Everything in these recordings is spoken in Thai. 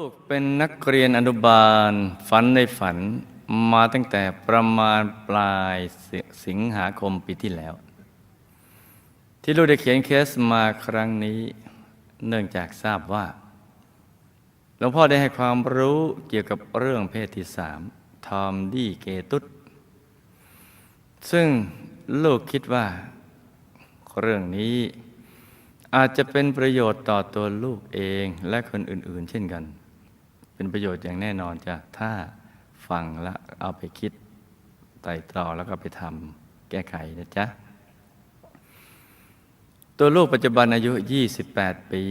ลูกเป็นนักเรียนอนุบาลฝันในฝันมาตั้งแต่ประมาณปลายสสิงหาคมปีที่แล้ว ที่ลูกได้เขียนเคสมาครั้งนี้ เนื่องจากทราบว่าหลวงพ่อได้ให้ความรู้เกี่ยวกับเรื่องเพศที่สามทอมดี้เกตุสซึ่งลูกคิดว่า เรื่องนี้อาจจะเป็นประโยชน์ต่อตัวลูกเองและคนอื่น ๆ เช่นกัน เป็นประโยชน์อย่างแน่นอนจ้ะถ้าฟังแล้วเอาไปคิดไต่ตรองแล้วก็ไปทำแก้ไขนะจ๊ะ ตัวลูกปัจจุบันอายุ 28 ปี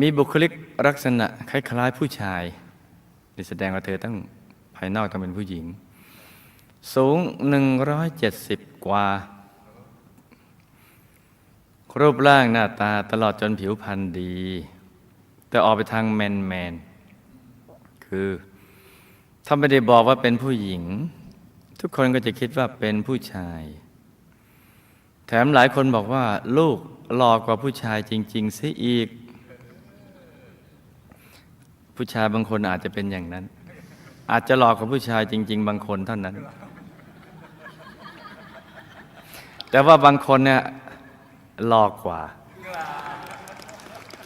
มีบุคลิกลักษณะคล้ายๆผู้ชายนี่แสดงว่าเธอต้องภายนอกต้องเป็นผู้หญิง สูง 170 กว่า รูปร่างหน้าตาตลอดจนผิวพรรณดี แต่ออกไปทางแมนแมนคือถ้าไม่ได้บอกว่าเป็นผู้หญิง ทุกคนก็จะคิดว่าเป็นผู้ชาย แถมหลายคนบอกว่า ลูกหลอกกว่าผู้ชายจริงๆซะอีก ผู้ชายบางคนอาจจะเป็นอย่างนั้น อาจจะหลอกกว่าผู้ชายจริง ๆ บางคนเท่านั้น แต่ว่าบางคนเนี่ยหลอกกว่า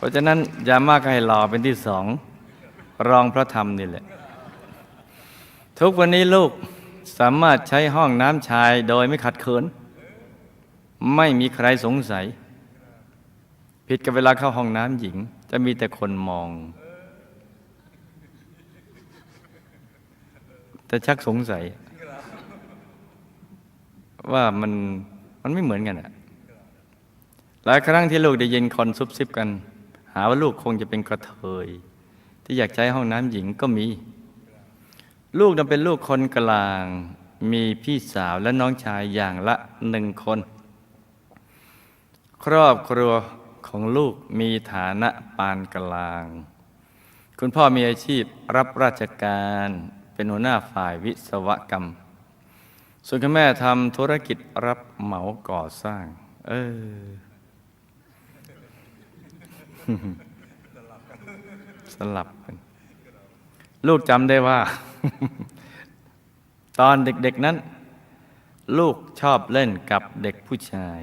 เพราะฉะนั้นยามากให้หลอเป็นที่สองรองพระธรรมนี่แหละ ทุกวันนี้ลูกสามารถใช้ห้องน้ำชายโดยไม่ขัดเขิน ไม่มีใครสงสัย ผิดกับเวลาเข้าห้องน้ำหญิง จะมีแต่คนมอง แต่ชักสงสัย ว่ามันมันไม่เหมือนกันอะหลายครั้งที่ลูกได้ยินคนซุบซิบกัน หาว่าลูกคงจะเป็นกระเทย ที่อยากใช้ห้องน้ำหญิงก็มี ลูกนั้นเป็นลูกคนกลาง มีพี่สาวและน้องชายอย่างละหนึ่งคน ครอบครัวของลูกมีฐานะปานกลาง คุณพ่อมีอาชีพรับราชการเป็นหัวหน้าฝ่ายวิศวกรรม ส่วนคุณแม่ทำธุรกิจรับเหมาก่อสร้าง เออ สลับกัน ลูกจำได้ว่า ตอนเด็กๆนั้น ลูกชอบเล่นกับเด็กผู้ชาย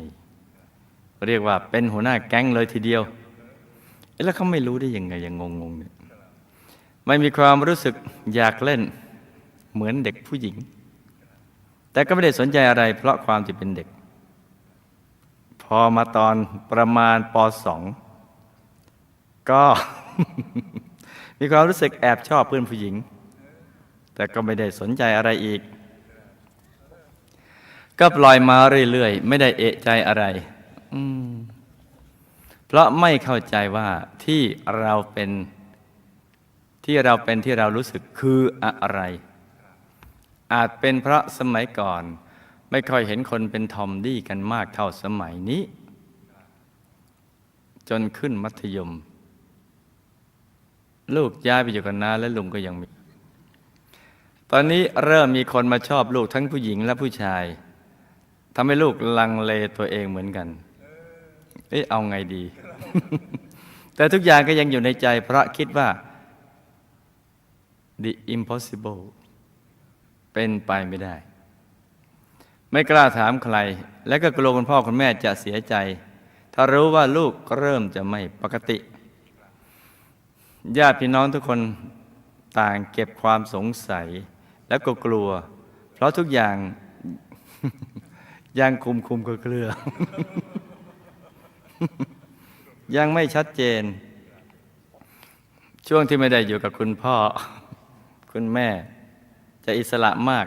เรียกว่าเป็นหัวหน้าแก๊งเลยทีเดียว แล้วเขาไม่รู้ได้ยังไงยังงงๆเนี่ยไม่มีความรู้สึกอยากเล่นเหมือนเด็กผู้หญิง แต่ก็ไม่ได้สนใจอะไร เพราะความที่เป็นเด็ก พอมาตอนประมาณปสอง ก็ มีความรู้สึกแอบชอบเพื่อนผู้หญิง แต่ก็ไม่ได้สนใจอะไรอีก ก็ปล่อยมาเรื่อยๆ ไม่ได้เอะใจอะไรเพราะไม่เข้าใจว่าที่เราเป็นที่เราเป็นที่เรารู้สึกคืออะไร อาจเป็นเพราะสมัยก่อน ไม่ค่อยเห็นคนเป็นทอมดี้กันมากเท่าสมัยนี้ จนขึ้นมัธยม ลูกย้ายไปอยู่กับน้าและลุงก็ยังมี ตอนนี้เริ่มมีคนมาชอบลูกทั้งผู้หญิงและผู้ชายทำให้ลูกลังเลตัวเองเหมือนกัน เอ๊ะเอาไงดี แต่ทุกอย่างก็ยังอยู่ในใจเพราะคิดว่า the impossible เป็นไปไม่ได้ ไม่กล้าถามใคร และก็กลัวคุณพ่อคุณแม่จะเสียใจ ถ้ารู้ว่าลูกเริ่มจะไม่ปกติ ญาติพี่น้องทุกคนต่างเก็บความสงสัย แล้วก็กลัว เพราะทุกอย่างยังคุมคุมเครือ ยังไม่ชัดเจน ช่วงที่ไม่ได้อยู่กับคุณพ่อ คุณแม่ จะอิสระมาก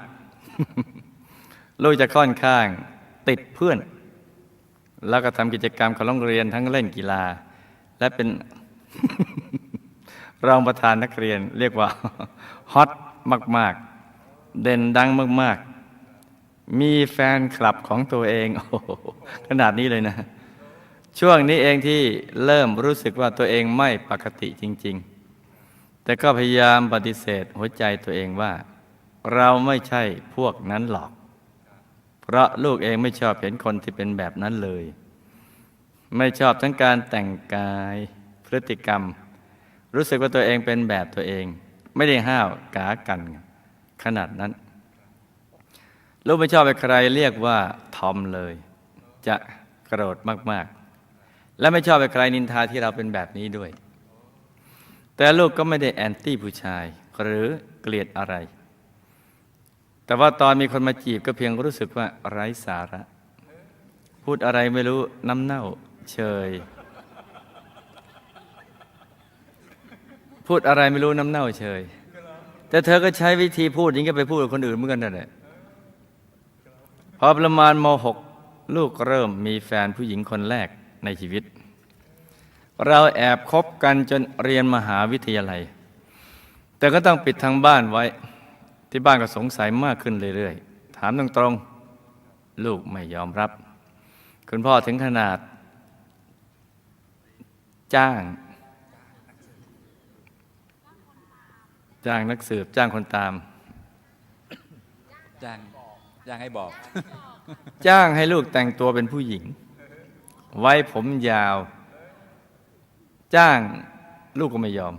ลูกจะค่อนข้าง ติดเพื่อน แล้วก็ทำกิจกรรมของโรงเรียนทั้งเล่นกีฬา และเป็น รองประธานนักเรียนเรียกว่าฮอตมาก ๆ เด่นดังมาก ๆ มีแฟนคลับของตัวเองโอ้ขนาดนี้เลยนะ ช่วงนี้เองที่เริ่มรู้สึกว่าตัวเองไม่ปกติจริง ๆ แต่ก็พยายามปฏิเสธหัวใจตัวเองว่า เราไม่ใช่พวกนั้นหรอก เพราะลูกเองไม่ชอบเห็นคนที่เป็นแบบนั้นเลย ไม่ชอบทั้งการแต่งกายพฤติกรรม รู้สึกว่าตัวเองเป็นแบบตัวเอง ไม่ได้ห้าวกากันขนาดนั้นลูกไม่ชอบไปใครเรียกว่าทอมเลย จะโกรธมากๆ และไม่ชอบไปใครนินทาที่เราเป็นแบบนี้ด้วย แต่ลูกก็ไม่ได้แอนตี้ผู้ชายหรือเกลียดอะไร แต่ว่าตอนมีคนมาจีบก็เพียงรู้สึกว่าไร้สาระ พูดอะไรไม่รู้น้ำเน่าเชย พูดอะไรไม่รู้น้ำเน่าเชยแต่เธอก็ใช้วิธีพูดอย่างนี้ไปพูดกับคนอื่นเหมือนกันนั่นแหละพอประมาณม .6 ลูกเริ่มมีแฟนผู้หญิงคนแรกในชีวิต เราแอบคบกันจนเรียนมหาวิทยาลัย แต่ก็ต้องปิดทางบ้านไว้ ที่บ้านก็สงสัยมากขึ้นเรื่อยๆ ถามตรงๆ ลูกไม่ยอมรับ คุณพ่อถึงขนาด จ้าง จ้างนักสืบ จ้างคนตาม จ้างจ้างให้บอก จ้างให้ลูกแต่งตัวเป็นผู้หญิง ไว้ผมยาว จ้างลูกก็ไม่ยอม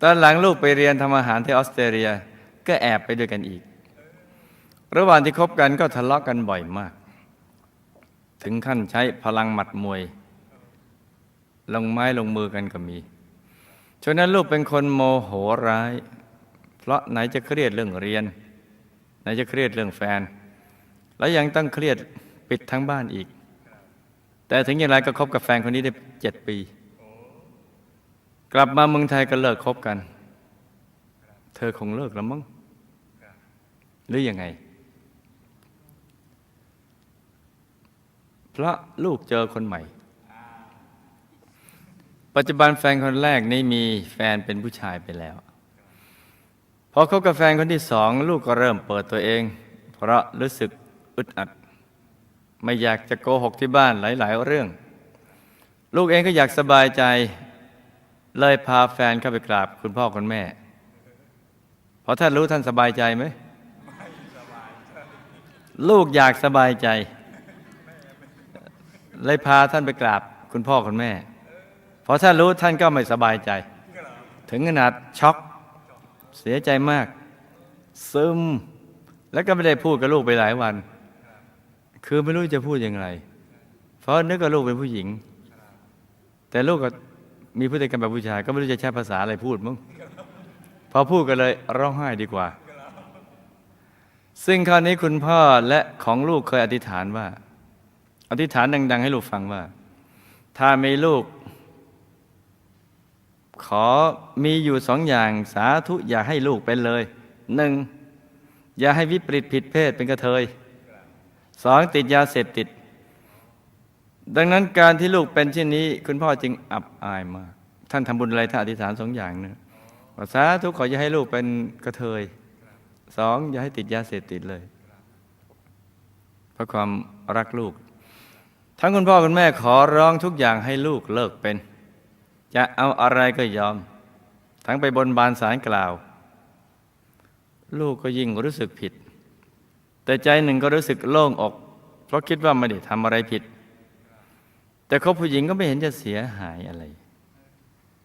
ตอนหลังลูกไปเรียนทำอาหารที่ออสเตรเลีย ก็แอบไปด้วยกันอีก ระหว่างที่คบกันก็ทะเลาะกันบ่อยมาก ถึงขั้นใช้พลังหมัดมวย ลงไม้ลงมือกันก็มีฉะนั้นลูกเป็นคนโมโหร้าย เพราะไหนจะเครียดเรื่องเรียน ไหนจะเครียดเรื่องแฟน แล้วยังต้องเครียดปิดทั้งบ้านอีก แต่ถึงอย่างไรก็คบกับแฟนคนนี้ได้เจ็ดปี กลับมาเมืองไทยก็เลิกคบกัน เธอคงเลิกแล้วมั้งหรือยังไง เพราะลูกเจอคนใหม่ ปัจจุบันแฟนคนแรกนี่มีแฟนเป็นผู้ชายไปแล้วพอคบกับแฟนคนที่สองลูกก็เริ่มเปิดตัวเอง เพราะรู้สึกอึดอัด ไม่อยากจะโกหกที่บ้านหลาย ๆ เรื่อง ลูกเองก็อยากสบายใจ เลยพาแฟนเข้าไปกราบคุณพ่อคุณแม่พราะท่านรู้ท่านสบายใจไหมลูกอยากสบายใจ เลยพาท่านไปกราบคุณพ่อคุณแม่ พราะท่านรู้ท่านก็ไม่สบายใจ ถึงขนาดช็อกเสียใจมาก ซึม แล้วก็ไม่ได้พูดกับลูกไปหลายวัน คือไม่รู้จะพูดยังไงเพราะนึกว่าลูกเป็นผู้หญิง แต่ลูกก็มีพฤติกรรมแบบผู้ชาย ก็ไม่รู้จะใช้ภาษาอะไรพูดมั้งพอพูดกันเลยร้องไห้ดีกว่า ซึ่งคราวนี้คุณพ่อและของลูกเคยอธิษฐานว่า อธิษฐานดัง ๆ ให้ลูกฟังว่า ถ้ามีลูก ขอมีอยู่สองอย่างสาธุอย่าให้ลูกเป็นเลยหนึ่งอย่าให้วิปริตผิดเพศเป็นกระเทยสองติดยาเสพติด ดังนั้นการที่ลูกเป็นเช่นนี้ คุณพ่อจึงอับอายมาก ท่านทำบุญอะไรท่านอธิษฐานสองอย่างนะว่าสาธุขออย่าให้ลูกเป็นกระเทยสองอย่าให้ติดยาเสพติดเลย เพราะความรักลูก ทั้งคุณพ่อคุณแม่ขอร้องทุกอย่างให้ลูกเลิกเป็น จะเอาอะไรก็ยอม ทั้งไปบนบานสารกล่าว ลูกก็ยิ่งรู้สึกผิด แต่ใจหนึ่งก็รู้สึกโล่งอก เพราะคิดว่าไม่ได้ทำอะไรผิด แต่คบผู้หญิงก็ไม่เห็นจะเสียหายอะไร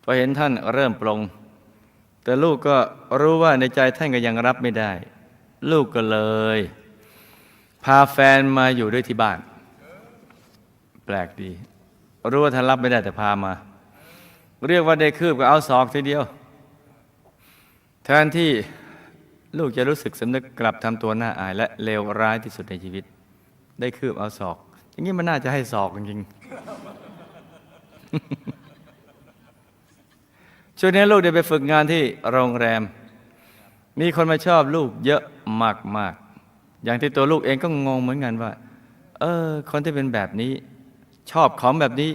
พอเห็นท่านเริ่มปลงแต่ลูกก็รู้ว่าในใจท่านก็ยังรับไม่ได้ ลูกก็เลย พาแฟนมาอยู่ด้วยที่บ้าน แปลกดี รู้ว่าท่านรับไม่ได้แต่พามา เรียกว่าได้คืบก็เอาศอกทีเดียว แทนที่ลูกจะรู้สึกสำนึกกลับทำตัวหน้าอาย และเลวร้ายที่สุดในชีวิต ได้คืบเอาศอก อย่างนี้มันน่าจะให้ศอกจริงช่วงนี้ลูกได้ไปฝึกงานที่โรงแรม มีคนมาชอบลูกเยอะมากๆอย่างที่ตัวลูกเองก็งงเหมือนกันว่า เออ คนที่เป็นแบบนี้ ชอบของแบบนี้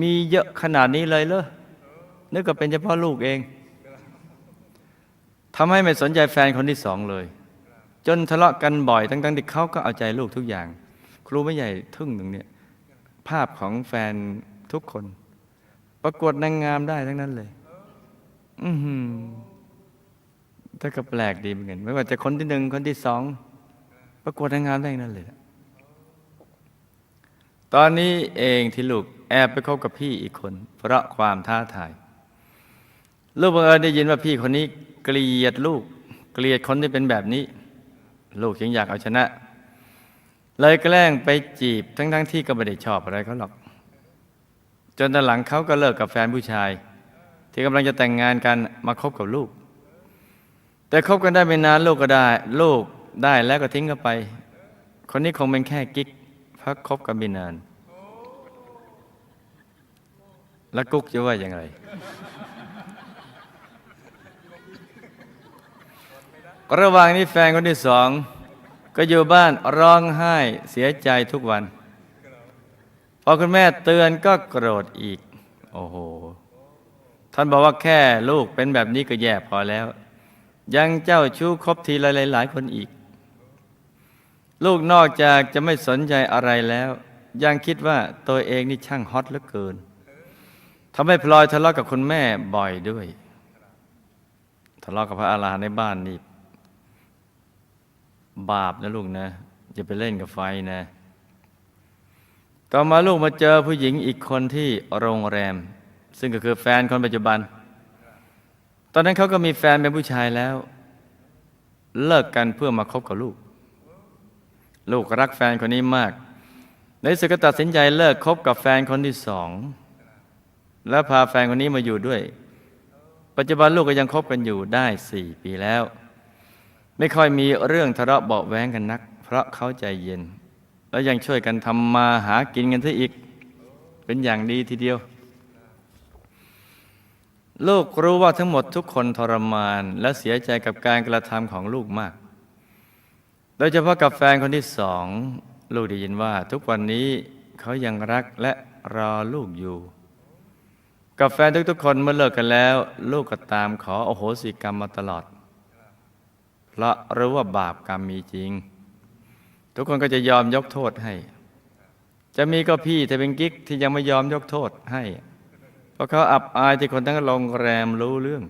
มีเยอะขนาดนี้เลยเหรอ นึกว่าเป็นเฉพาะลูกเองทำให้ไม่สนใจแฟนคนที่สองเลย จนทะเลาะกันบ่อยทั้งๆที่เขาก็เอาใจลูกทุกอย่าง ครูไม่ใหญ่ทึ่งหนึ่งเนี่ยภาพของแฟนทุกคน ประกวดนางงามได้ทั้งนั้นเลย อือหือแต่ก็แปลกดีเหมือนกันไม่ว่าจะคนที่หนึ่งคนที่สองประกวดนางงามได้ทั้งนั้นเลย ตอนนี้เองที่ลูกแอบไปคบกับพี่อีกคน เพราะความท้าทาย ลูกบังเอิญได้ยินว่าพี่คนนี้เกลียดลูก เกลียดคนที่เป็นแบบนี้ ลูกยังอยากเอาชนะ เลยแกล้งไปจีบทั้งๆทที่ก็ไม่ได้ชอบอะไรเขาหรอก จนตอนหลังเขาก็เลิกกับแฟนผู้ชาย ที่กำลังจะแต่งงานกันมาคบกับลูก แต่คบกันได้ไม่นานลูกก็ได้ ลูกได้แล้วก็ทิ้งกันไป คนนี้คงเป็นแค่กิ๊กพักคบกันไม่นาน แล้วกุ๊กจะว่าอย่างไร ระหว่างนี้แฟนคนที่สอง ก็อยู่บ้านร้องไห้เสียใจทุกวัน พอคุณแม่เตือนก็โกรธอีก โอ้โห ท่านบอกว่าแค่ลูกเป็นแบบนี้ก็แย่พอแล้ว ยังเจ้าชู้คบทีหลายหลายๆคนอีก ลูกนอกจากจะไม่สนใจอะไรแล้ว ยังคิดว่าตัวเองนี่ช่างฮอตเหลือเกินทำให้พลอยทะเลาะกับคุณแม่บ่อยด้วย ทะเลาะกับพระอาลาในบ้านนี่ บาปนะลูกนะอย่าไปเล่นกับไฟนะ ต่อมาลูกมาเจอผู้หญิงอีกคนที่โรงแรม ซึ่งก็คือแฟนคนปัจจุบัน ตอนนั้นเขาก็มีแฟนเป็นผู้ชายแล้ว เลิกกันเพื่อมาคบกับลูก ลูกรักแฟนคนนี้มาก ในที่สุดก็ตัดสินใจเลิกคบกับแฟนคนที่สอง แล้วพาแฟนคนนี้มาอยู่ด้วย ปัจจุบันลูกก็ยังคบกันอยู่ได้สี่ปีแล้ว ไม่ค่อยมีเรื่องทะเลาะเบาแว้งกันนัก เพราะเขาใจเย็น แล้วยังช่วยกันทำมาหากินกันซะอีก เป็นอย่างดีทีเดียว ลูกรู้ว่าทั้งหมดทุกคนทรมานและเสียใจกับการกระทำของลูกมาก โดยเฉพาะกับแฟนคนที่สอง ลูกได้ยินว่า ทุกวันนี้เขายังรักและรอลูกอยู่ กับแฟนทุกๆคนเมื่อเลิกกันแล้ว ลูกก็ตามขอโอโหสิกรรมมาตลอด เพราะรู้ว่าบาปกรรมมีจริง ทุกคนก็จะยอมยกโทษให้ จะมีก็พี่แต่เป็นกิ๊กที่ยังไม่ยอมยกโทษให้ เพราะเขาอับอายที่คนทั้งโรงแรมรู้เรื่อง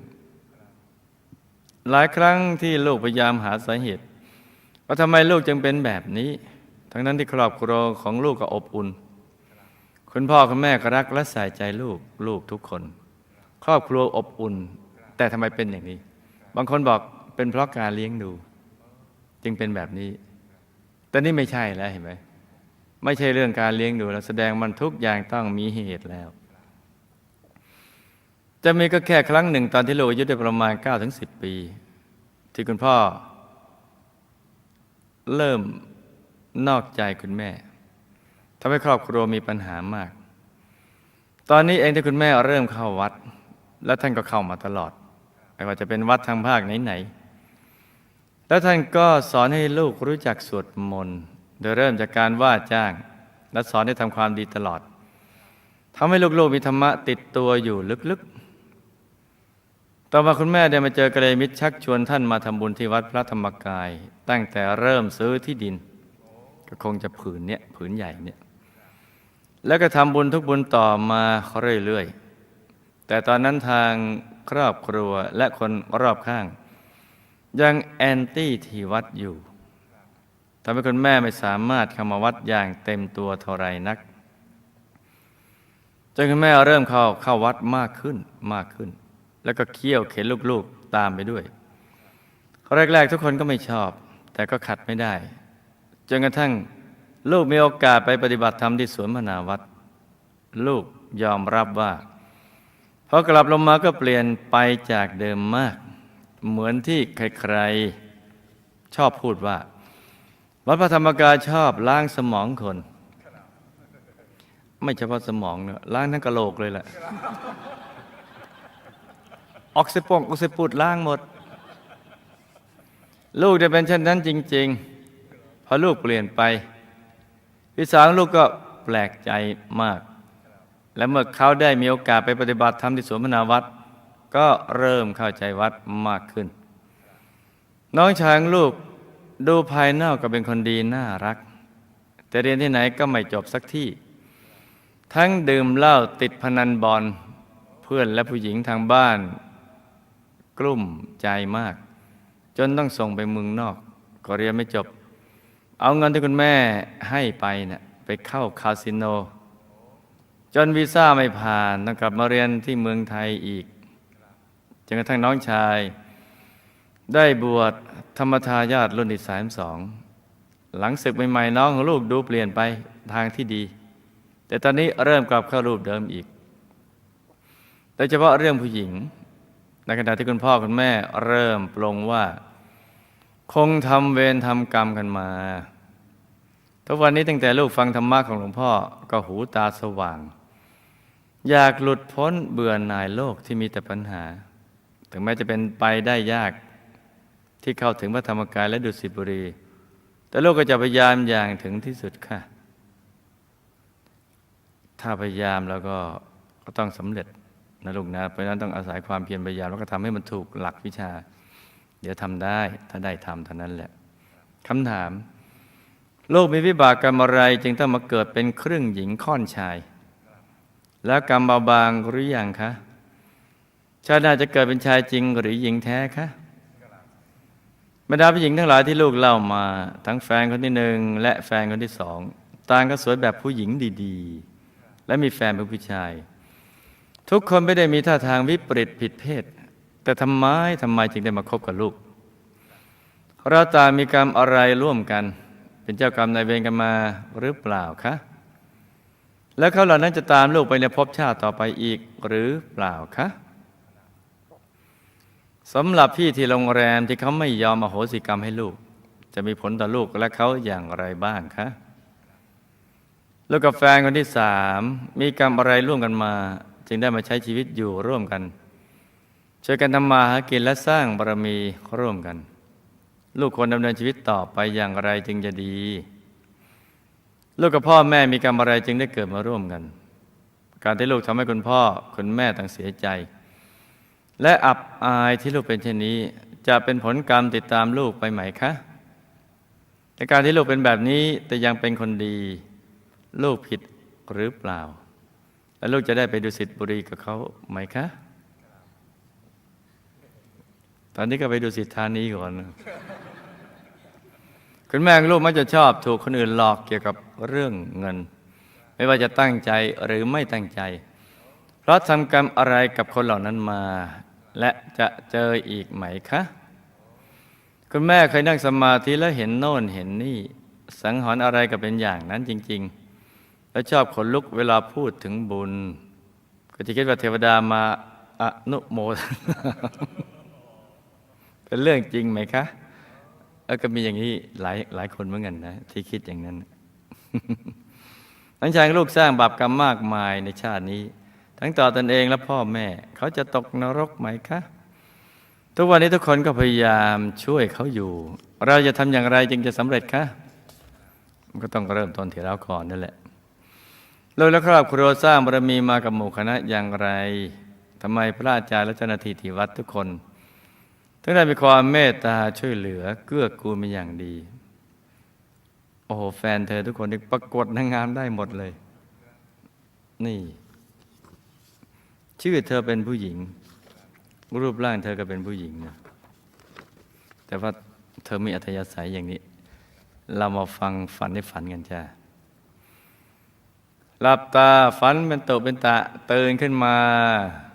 หลายครั้งที่ลูกพยายามหาสาเหตุว่าทำไมลูกจึงเป็นแบบนี้ ทั้งนั้นที่ครอบครัวของลูกก็อบอุ่น คุณพ่อคุณแม่ก็รักและใส่ใจลูกลูกทุกคน ครอบครัวอบอุ่น แต่ทำไมเป็นอย่างนี้ บางคนบอก เป็นเพราะการเลี้ยงดู จึงเป็นแบบนี้ แต่นี่ไม่ใช่แล้วเห็นไหมไม่ใช่เรื่องการเลี้ยงดูแล้วแสดงมันทุกอย่างต้องมีเหตุแล้ว จะมีก็แค่ครั้งหนึ่งตอนที่ลูกอายุได้ประมาณ9ถึง10 ปี ที่คุณพ่อ เริ่มนอกใจคุณแม่ทำให้ครอบครัวมีปัญหามาก ตอนนี้เองที่คุณแม่เริ่มเข้าวัด และท่านก็เข้ามาตลอดไม่ว่าจะเป็นวัดทางภาคไหน แล้วท่านก็สอนให้ลูกรู้จักสวดมนต์โดยเริ่มจากการว่าจ้าง และสอนให้ทำความดีตลอดทำให้ลูกๆมีธรรมะติดตัวอยู่ลึกๆ ต่อมาคุณแม่ได้มาเจอกระเยมิตรชักชวนท่านมาทำบุญที่วัดพระธรรมกาย ตั้งแต่เริ่มซื้อที่ดิน ก็คงจะผืนเนี้ยผืนใหญ่เนี่ยแล้วก็ทำบุญทุกบุญต่อมาเรื่อยๆ แต่ตอนนั้นทางครอบครัวและคนรอบข้าง ยังแอนตี้ที่วัดอยู่ทำให้คุณแม่ไม่สามารถเข้ามาวัดอย่างเต็มตัวเท่าไรนัก จนคุณแม่เริ่มเข้าเข้าวัดมากขึ้นมากขึ้น แล้วก็เคี่ยวเข็นลูกๆตามไปด้วยแรกๆทุกคนก็ไม่ชอบ แต่ก็ขัดไม่ได้ จนกระทั่งลูกมีโอกาสไปปฏิบัติธรรมที่สวนมนาวัด ลูกยอมรับว่าพอกลับลงมาก็เปลี่ยนไปจากเดิมมาก เหมือนที่ใครๆ ชอบพูดว่า วัดพระธรรมกายชอบล้างสมองคน ไม่เฉพาะสมองเนอะล้างทั้งกะโหลกเลยแหละออกซิปงออกซิปุดล้างหมด ลูกจะเป็นเช่นนั้นจริง ๆ พอลูกเปลี่ยนไปพี่สาวลูกก็แปลกใจมาก และเมื่อเขาได้มีโอกาสไปปฏิบัติธรรมที่สวนมนาวัด ก็เริ่มเข้าใจวัดมากขึ้น น้องชายของลูกดูภายนอกก็เป็นคนดีน่ารัก แต่เรียนที่ไหนก็ไม่จบสักที่ ทั้งดื่มเหล้าติดพนันบอลเพื่อนและผู้หญิงทางบ้าน กลุ่มใจมาก จนต้องส่งไปเมืองนอก ก็เรียนไม่จบ เอาเงินที่คุณแม่ให้ไปเนะ่ยไปเข้าคาสิโน จนวีซ่าไม่ผ่านต้องกลับมาเรียนที่เมืองไทยอีก จนกระทั่งน้องชาย ได้บวชธรรมทายาทรุ่นที่สามสองหลังศึกใหม่ๆน้องของลูกดูเปลี่ยนไปทางที่ดี แต่ตอนนี้เริ่มกลับเข้ารูปเดิมอีกโดยเฉพาะเรื่องผู้หญิง ในขณะที่คุณพ่อคุณแม่เริ่มปลงว่า คงทำเวรทำกรรมกันมาทุกวันนี้ตั้งแต่ลูกฟังธรรมะของหลวงพ่อก็หูตาสว่าง อยากหลุดพ้นเบื่อหน่ายโลกที่มีแต่ปัญหา ถึงแม้จะเป็นไปได้ยากที่เข้าถึงพระธรรมกายและดุสิตบุรี แต่ลูกก็จะพยายามอย่างถึงที่สุดค่ะ ถ้าพยายามแล้วก็ก็ต้องสำเร็จนะลูกนะ เพราะนั้นต้องอาศัยความเพียรพยายามแล้วก็ทำให้มันถูกหลักวิชา เดี๋ยวทำได้ถ้าได้ทำเท่านั้นแหละคำถาม โลกมีวิบากกรรมอะไร จึงต้องมาเกิดเป็นครึ่งหญิงค่อนชาย แล้วกรรมเบาบางหรือยังคะ ชาติหน้าจะเกิดเป็นชายจริงหรือหญิงแท้คะบรรดาผู้หญิงทั้งหลายที่ลูกเล่ามาทั้งแฟนคนที่หนึ่งและแฟนคนที่สองต่างก็สวยแบบผู้หญิงดีๆ และมีแฟนเป็นผู้ชาย ทุกคนไม่ได้มีท่าทางวิปริตผิดเพศ แต่ทำไมทำไมจึงได้มาคบกับลูก เราต่างมีกรรมอะไรร่วมกัน เป็นเจ้ากรรมนายเวรกันมาหรือเปล่าคะแล้วเขาเหล่านั้นจะตามลูกไปในภพชาติต่อไปอีกหรือเปล่าคะ สำหรับพี่ที่โรงแรมที่เขาไม่ยอมอโหสิกรรมให้ลูก จะมีผลต่อลูกและเขาอย่างไรบ้างคะลูกกับแฟนคนที่สามมีกรรมอะไรร่วมกันมา จึงได้มาใช้ชีวิตอยู่ร่วมกันช่วยกันทำมาหากินและสร้างบารมีร่วมกัน ลูกควรดำเนินชีวิตต่อไปอย่างไรจึงจะดี ลูกกับพ่อแม่มีกรรมอะไรจึงได้เกิดมาร่วมกัน การที่ลูกทำให้คุณพ่อคุณแม่ต่างเสียใจ และอับอายที่ลูกเป็นเช่นนี้ จะเป็นผลกรรมติดตามลูกไปไหมคะแต่การที่ลูกเป็นแบบนี้แต่ยังเป็นคนดี ลูกผิดหรือเปล่า และลูกจะได้ไปดูสิทธิบุรีกับเขาไหมคะ ตอนนี้ก็ไปดูสิทธานีก่อน คุณแม่ลูกมักจะชอบถูกคนอื่นหลอกเกี่ยวกับเรื่องเงิน ไม่ว่าจะตั้งใจหรือไม่ตั้งใจ เพราะทำกรรมอะไรกับคนเหล่านั้นมา และจะเจออีกไหมคะ คุณแม่เคยนั่งสมาธิแล้วเห็นโน่นเห็นนี่ สังหรณ์อะไรก็เป็นอย่างนั้นจริง ๆ แล้วชอบขนลุกเวลาพูดถึงบุญ ก็จะคิดว่าเทวดามาอนุโมทนเป็นเรื่องจริงไหมคะแล้วก็มีอย่างนี้หลายหลายคนเหมือนกันนะ ที่คิดอย่างนั้นทั้งชายลูกสร้างบาปกรรมมากมายในชาตินี้ ทั้งต่อตนเองและพ่อแม่ เขาจะตกนรกไหมคะ ทุกวันนี้ทุกคนก็พยายามช่วยเขาอยู่ เราจะทำอย่างไรจึงจะสำเร็จคะก็ต้องเริ่มต้นที่เราก่อนนั่นแหละเราและครอบครัวสร้างบารมีมากับหมู่คณะอย่างไรทำไมพระอาจารย์และเจ้าหน้าที่ที่วัดทุกคนถึงได้มีความเมตตาช่วยเหลือเกื้อกูลเป็นอย่างดี โอ้โหแฟนเธอทุกคนที่ประกวดนางงามได้หมดเลย นี่ ชื่อเธอเป็นผู้หญิง รูปร่างเธอก็เป็นผู้หญิงนะแต่ว่าเธอมีอัธยาศัยอย่างนี้ เรามาฟังฝันในฝันกันจ้าหลับตาฝันเป็นตุเป็นตะตื่นขึ้นมา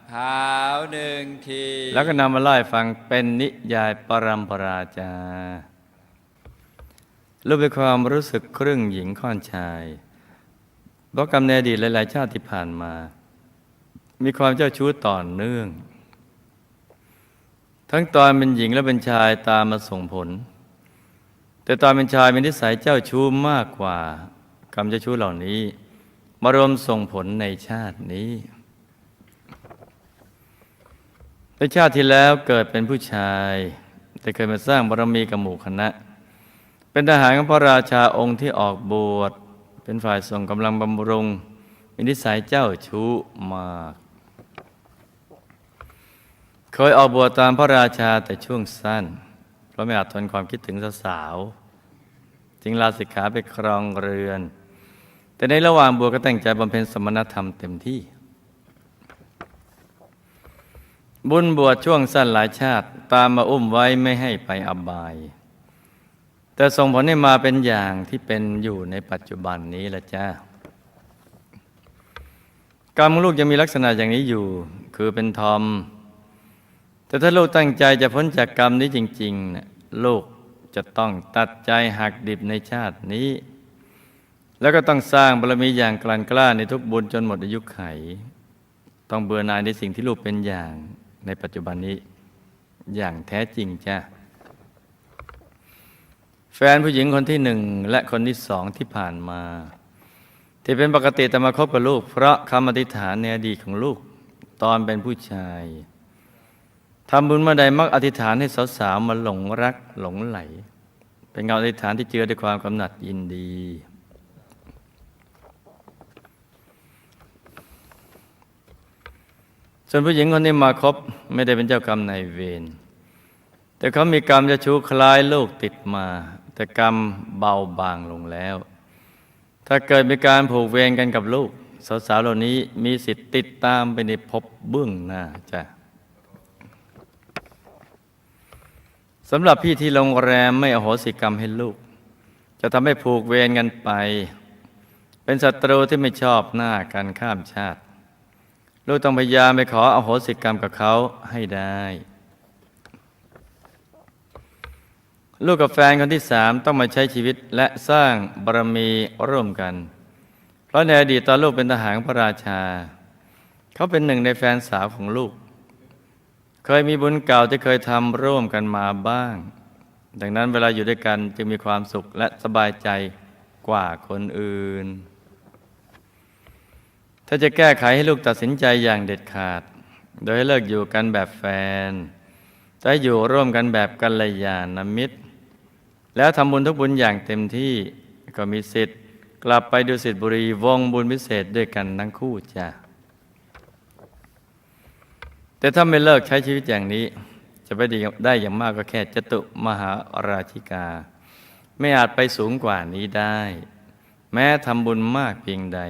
เท้าหนึ่งที แล้วก็นำมาเล่าให้ฟังเป็นนิยายปรัมปราจารูปเป็นความรู้สึกครึ่งหญิงค่อนชายเพราะกรรมในอดีตหลาย ๆ ชาติที่ผ่านมา มีความเจ้าชู้ต่อเนื่อง ทั้งตอนเป็นหญิงและเป็นชายตามมาส่งผล แต่ตอนเป็นชายมีนิสัยเจ้าชู้มากกว่า กรรมเจ้าชู้เหล่านี้ มารวมส่งผลในชาตินี้ในชาติที่แล้วเกิดเป็นผู้ชาย แต่เคยมาสร้างบารมีกับหมู่คณะ เป็นทหารของพระราชาองค์ที่ออกบวชเป็นฝ่ายส่งกำลังบำรุงมีนิสัยเจ้าชู้มาก เคยออกบวชตามพระราชาแต่ช่วงสั้น เพราะไม่อาจทนความคิดถึงสาวๆจึงลาสิกขาไปครองเรือน แต่ในระหว่างบวชก็แต่งใจบำเพ็ญสมณธรรมเต็มที่ บุญบวชช่วงสั้นหลายชาติตามมาอุ้มไว้ไม่ให้ไปอบาย แต่ส่งผลให้มาเป็นอย่างที่เป็นอยู่ในปัจจุบันนี้ละจ้ากรรมลูกจะมีลักษณะอย่างนี้อยู่ คือเป็นทอม แต่ถ้าลูกตั้งใจจะพ้นจากกรรมนี้จริงๆนะลูกจะต้องตัดใจหักดิบในชาตินี้ แล้วก็ต้องสร้างบารมีอย่างกลั่นกล้าในทุกบุญจนหมดอายุไข ต้องเบื่อหน่ายในสิ่งที่ลูกเป็นอย่างในปัจจุบันนี้อย่างแท้จริงจ้ะแฟนผู้หญิงคนที่หนึ่งและคนที่สองที่ผ่านมา ที่เป็นปกติแต่มาคบกับลูก เพราะคำอธิษฐานในอดีตของลูกตอนเป็นผู้ชาย ทำบุญเมื่อใดมักอธิษฐานให้สาวๆมาหลงรักหลงไหล เป็นเงาอธิษฐานที่เจือด้วยความกำหนัดยินดี ส่วนผู้หญิงคนนี้มาคบไม่ได้เป็นเจ้ากรรมนายเวรแต่เขามีกรรมจะชูคล้ายลูกติดมา แต่กรรมเบาบางลงแล้ว ถ้าเกิดมีการผูกเวรกันกับลูก สาวๆเหล่านี้มีสิทธิ์ติดตามไปในภพเบื้องหน้าจ้ะ สำหรับพี่ที่โรงแรมไม่อโหสิกรรมให้ลูก จะทำให้ผูกเวรกันไป เป็นศัตรูที่ไม่ชอบหน้ากันข้ามชาติ ลูกต้องพยายามไปขออโหสิกรรมกับเขาให้ได้ ลูกกับแฟนคนที่สามต้องมาใช้ชีวิตและสร้างบารมีร่วมกัน เพราะในอดีตตอนลูกเป็นทหารพระราชา เขาเป็นหนึ่งในแฟนสาวของลูก เคยมีบุญเก่าที่เคยทำร่วมกันมาบ้าง ดังนั้นเวลาอยู่ด้วยกันจึงมีความสุขและสบายใจกว่าคนอื่น ถ้าจะแก้ไขให้ลูกตัดสินใจอย่างเด็ดขาด โดยให้เลิกอยู่กันแบบแฟนจะอยู่ร่วมกันแบบกัลยาณมิตร แล้วทำบุญทุกบุญอย่างเต็มที่ก็มีสิทธิ์ กลับไปดูสิทธิบุรีวงบุญพิเศษด้วยกันทั้งคู่จ้ะ แต่ถ้าไม่เลิกใช้ชีวิตอย่างนี้ จะไปได้อย่างมากก็แค่จตุมหาราชิกา ไม่อาจไปสูงกว่านี้ได้ แม้ทำบุญมากเพียงใด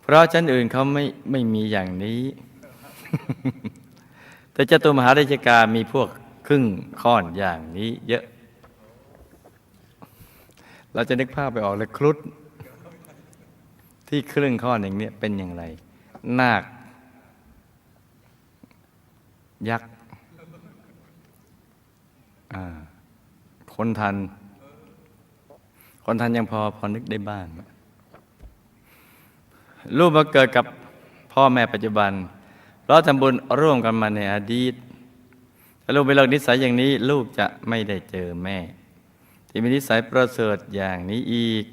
เพราะชั้นอื่นเขาไม่ไม่มีอย่างนี้ แต่จตุมหาราชิกามีพวกครึ่งข้อนอย่างนี้เยอะ เราจะนึกภาพไปออกเลยครุฑที่ครึ่งข้อนอย่างนี้เป็นอย่างไร นาค ยักษ์คนทัน คนทันยังพอพอนึกได้บ้างรูปมาเกิดกับพ่อแม่ปัจจุบัน เพราะทำบุญร่วมกันมาในอดีตถ้าลูกไปเลิกนิสัยอย่างนี้ ลูกจะไม่ได้เจอแม่ ที่มีนิสัยประเสริฐอย่างนี้อีก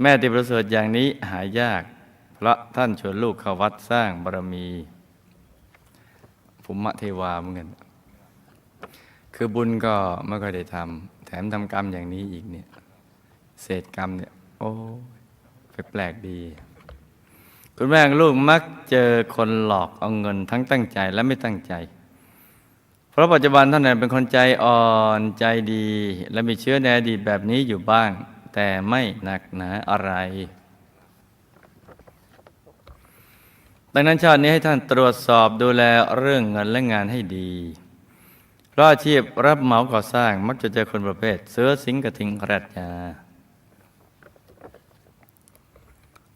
แม่ที่ประเสริฐอย่างนี้หายาก เพราะท่านชวนลูกเข้าวัดสร้างบารมี ภูมิเทวาเหมือนกัน คือบุญก็ไม่ค่อยได้ทำแถมทำกรรมอย่างนี้อีกเนี่ย เศษกรรมเนี่ย โอ้แปลกดี คุณแม่งลูกมักเจอคนหลอกเอาเงินทั้งตั้งใจและไม่ตั้งใจ เพราะปัจจุบันท่านนั้นเป็นคนใจอ่อนใจดี และมีเชื้อในอดีตแบบนี้อยู่บ้าง แต่ไม่หนักหนาอะไร ดังนั้นชาตินี้ให้ท่านตรวจสอบดูแลเรื่องเงินและงานให้ดีเพราะอาชีพรับเหมาก่อสร้างมักจะเจอคนประเภทเสือสิงกระทิงแรดยา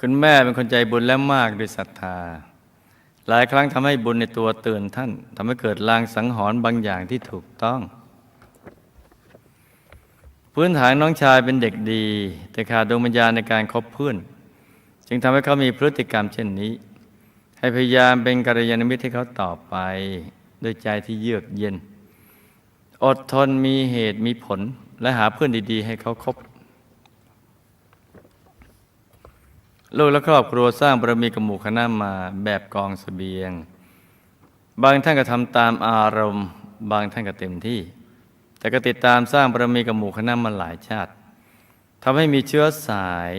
คุณแม่เป็นคนใจบุญและมากด้วยศรัทธา หลายครั้งทำให้บุญในตัวเตือนท่านทำให้เกิดลางสังหรณ์บางอย่างที่ถูกต้อง พื้นฐานน้องชายเป็นเด็กดี แต่ขาดดวงวิญญาณในการคบเพื่อน จึงทำให้เขามีพฤติกรรมเช่นนี้ ให้พยายามเป็นกัลยาณมิตรให้เขาต่อไป ด้วยใจที่เยือกเย็น อดทนมีเหตุมีผล และหาเพื่อนดีๆ ให้เขาคบลูกและครอบครัวสร้างบารมีกับหมู่คณะมาแบบกองเสบียง บางท่านก็ทำตามอารมณ์ บางท่านก็เต็มที่ แต่ก็ติดตามสร้างบารมีกับหมู่คณะมาหลายชาติทำให้มีเชื้อสาย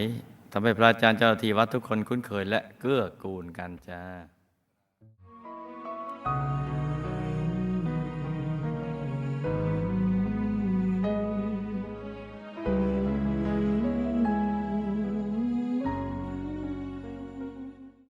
ทำให้พระอาจารย์เจ้าที่วัดทุกคนคุ้นเคยและเกื้อกูลกันจ้า